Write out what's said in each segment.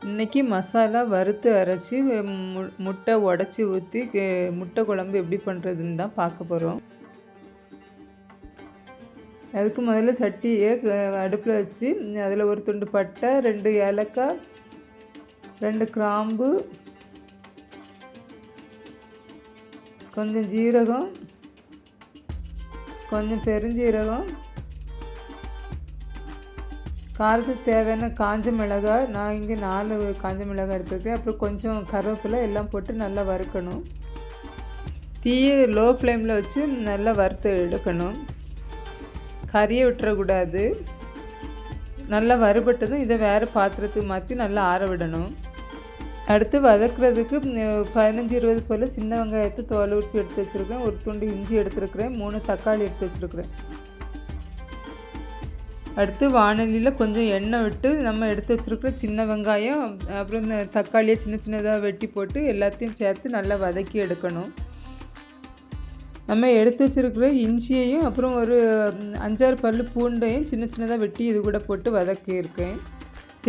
இன்றைக்கி மசாலா வறுத்து அரைச்சி மு முட்டை உடச்சி ஊற்றி முட்டை குழம்பு எப்படி பண்ணுறதுன்னு தான் பார்க்க போகிறோம் அதுக்கு முதல்ல சட்டியை அடுப்பில் வச்சு அதில் ஒரு துண்டு பட்டை ரெண்டு ஏலக்காய் ரெண்டு கிராம்பு கொஞ்சம் ஜீரகம் கொஞ்சம் பெருஞ்சீரகம் காரத்துக்கு தேவையான காஞ்ச மிளகாய் நான் இங்கே நாலு காஞ்ச மிளகாய் எடுத்துருக்கேன். அப்புறம் கொஞ்சம் கருவேப்பிலை எல்லாம் போட்டு நல்லா வறுக்கணும். தீயை லோ ஃப்ளேமில் வச்சு நல்லா வறுத்து எடுக்கணும். கறியை விட்டுறக்கூடாது. நல்லா வறுபட்டதும் இதை வேறு பாத்திரத்துக்கு மாற்றி நல்லா ஆற விடணும். அடுத்து வதக்குறதுக்கு பதினஞ்சு இருபது போல் சின்ன வெங்காயத்தை தோல் உரித்து எடுத்து வச்சுருக்கேன். ஒரு துண்டு இஞ்சி எடுத்துருக்குறேன். மூணு தக்காளி எடுத்து வச்சுருக்குறேன். அடுத்து வானலியில் கொஞ்சம் எண்ணெய் விட்டு நம்ம எடுத்து வச்சுருக்கிற சின்ன வெங்காயம் அப்புறம் இந்த தக்காளியை சின்ன சின்னதாக வெட்டி போட்டு எல்லாத்தையும் சேர்த்து நல்லா வதக்கி எடுக்கணும். நம்ம எடுத்து வச்சுருக்கிற இஞ்சியையும் அப்புறம் ஒரு அஞ்சாறு பல் பூண்டையும் சின்ன சின்னதாக வெட்டி இது கூட போட்டு வதக்கியிருக்கேன்.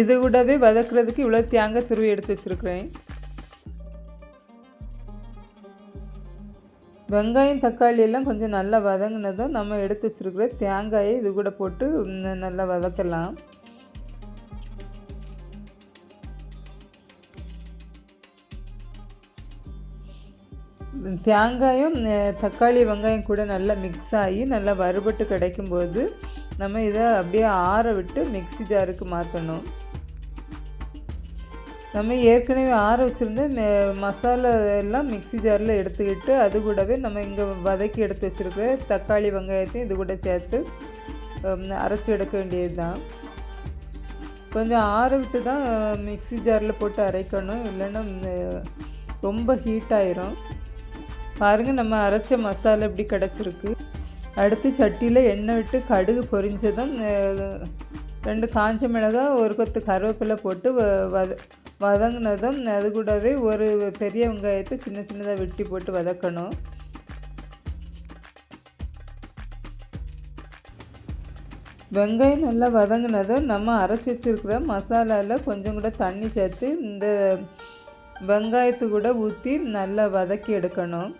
இது கூடவே வதக்குறதுக்கு இவ்வளோ தேங்காய் துருவி எடுத்து வச்சுருக்கிறேன். வெங்காயம் தக்காளி எல்லாம் கொஞ்சம் நல்லா வதங்கினதும் நம்ம எடுத்து வச்சுருக்கிற தேங்காயை இது கூட போட்டு நல்லா வதக்கலாம். தேங்காயும் தக்காளி வெங்காயம் கூட நல்லா மிக்ஸ் ஆகி நல்லா வறுபட்டு கிடைக்கும்போது நம்ம இதை அப்படியே ஆற விட்டு மிக்சி ஜாருக்கு மாற்றணும் நம்ம ஏற்கனவே ஆற வச்சுருந்த மசாலா எல்லாம் மிக்சி ஜாரில் எடுத்துக்கிட்டு அது கூடவே நம்ம இங்கே வதக்கி எடுத்து வச்சுருக்க தக்காளி வெங்காயத்தையும் இது கூட சேர்த்து அரைச்சி எடுக்க வேண்டியது தான் கொஞ்சம் ஆற விட்டு தான் மிக்சி ஜாரில் போட்டு அரைக்கணும். இல்லைன்னா ரொம்ப ஹீட் ஆயிரும். பாருங்கள் நம்ம அரைச்ச மசாலா எப்படி கிடச்சிருக்கு. அடுத்து சட்டியில் எண்ணெய் விட்டு கடுகு பொரிஞ்சதும் ரெண்டு காஞ்ச மிளகாய் ஒரு கொத்து கருவேப்பிலை போட்டு வத வதங்கினதும் அது கூடவே ஒரு பெரிய வெங்காயத்தை சின்ன சின்னதாக வெட்டி போட்டு வதக்கணும். வெங்காயம் நல்லா வதங்கினதும் நம்ம அரைச்சி வச்சுருக்கிற மசாலாவில் கொஞ்சம் கூட தண்ணி சேர்த்து இந்த வெங்காயத்து கூட ஊற்றி நல்லா வதக்கி எடுக்கணும்.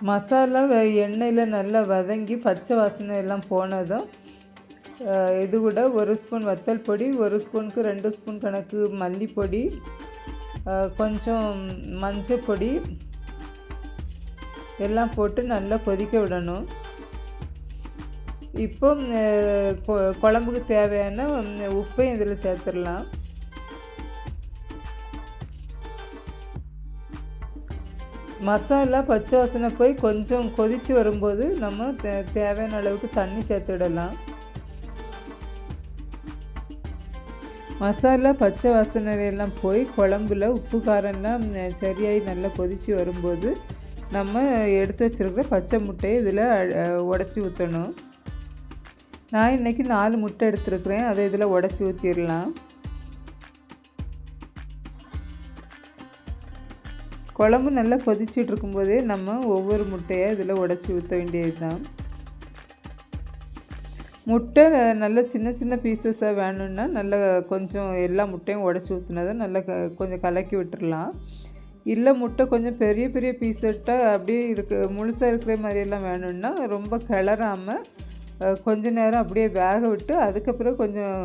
மசாலா எண்ணெயில் நல்லா வதங்கி பச்சை வாசனை எல்லாம் போனதும் இது கூட ஒரு ஸ்பூன் வத்தல் பொடி ஒரு ஸ்பூனுக்கு ரெண்டு ஸ்பூன் கணக்கு மல்லிப்பொடி கொஞ்சம் மஞ்சள் பொடி எல்லாம் போட்டு நல்லா கொதிக்க விடணும். இப்போ குழம்புக்கு தேவையான உப்பையும் இதில் சேர்த்துடலாம். மசாலா பச்சை வாசனை போய் கொஞ்சம் கொதித்து வரும்போது நம்ம தே தேவையான அளவுக்கு தண்ணி சேர்த்துடலாம் மசாலா பச்சை வாசனையெல்லாம் போய் குழம்புல உப்பு காரம்லாம் சரியாகி நல்லா கொதித்து வரும்போது நம்ம எடுத்து வச்சுருக்கிற பச்சை முட்டையை இதில் உடச்சி ஊற்றணும் நான் இன்றைக்கி நாலு முட்டை எடுத்துருக்குறேன். அதை இதில் உடச்சி ஊற்றிடலாம் குழம்பு நல்லா கொதிச்சுட்டு இருக்கும்போதே நம்ம ஒவ்வொரு முட்டையை இதில் உடச்சி ஊற்ற வேண்டியது தான் முட்டை நல்ல சின்ன சின்ன பீசஸாக வேணும்னா நல்லா கொஞ்சம் எல்லா முட்டையும் உடச்சி ஊற்றுனதும் நல்லா க கொஞ்சம் கலக்கி விட்டுடலாம் இல்லை முட்டை கொஞ்சம் பெரிய பெரிய பீஸட்டாக அப்படியே இருக்கு முழுசாக இருக்கிற மாதிரியெல்லாம் வேணும்னா ரொம்ப கிளறாமல் கொஞ்ச நேரம் அப்படியே வேக விட்டு அதுக்கப்புறம் கொஞ்சம்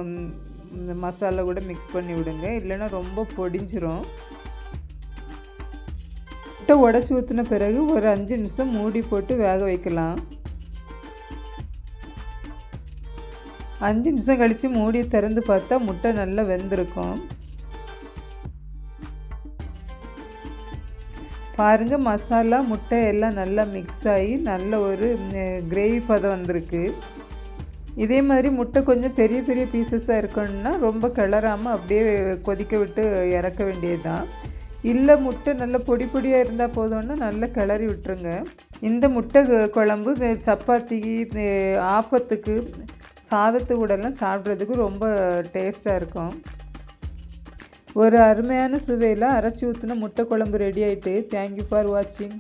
மசாலா கூட மிக்ஸ் பண்ணி விடுங்க. இல்லைன்னா ரொம்ப பொடிஞ்சிரும். முட்டை உடச்சி ஊற்றின பிறகு ஒரு அஞ்சு நிமிஷம் மூடி போட்டு வேக வைக்கலாம். அஞ்சு நிமிஷம் கழித்து மூடி திறந்து பார்த்தா முட்டை நல்லா வெந்திருக்கும். பாருங்கள் மசாலா முட்டை எல்லாம் நல்லா மிக்ஸ் ஆகி நல்ல ஒரு கிரேவி பதம் வந்திருக்கு. இதே மாதிரி முட்டை கொஞ்சம் பெரிய பெரிய பீசஸாக இருக்கணும்னா ரொம்ப கிளறாமல் அப்படியே கொதிக்க விட்டு இறக்க வேண்டியது தான் இல்லை முட்டை நல்ல பொடி பொடியாக இருந்தால் போதும்னா நல்லா கிளறி விட்டுருங்க. இந்த முட்டை குழம்பு சப்பாத்திக்கு ஆப்பத்துக்கு சாதத்து கூடலாம் சாப்பிட்றதுக்கு ரொம்ப டேஸ்ட்டாக இருக்கும். ஒரு அருமையான சுவையில் அரைச்சி ஊற்றின முட்டை குழம்பு ரெடி ஆகிட்டு தேங்க்யூ ஃபார் வாட்சிங்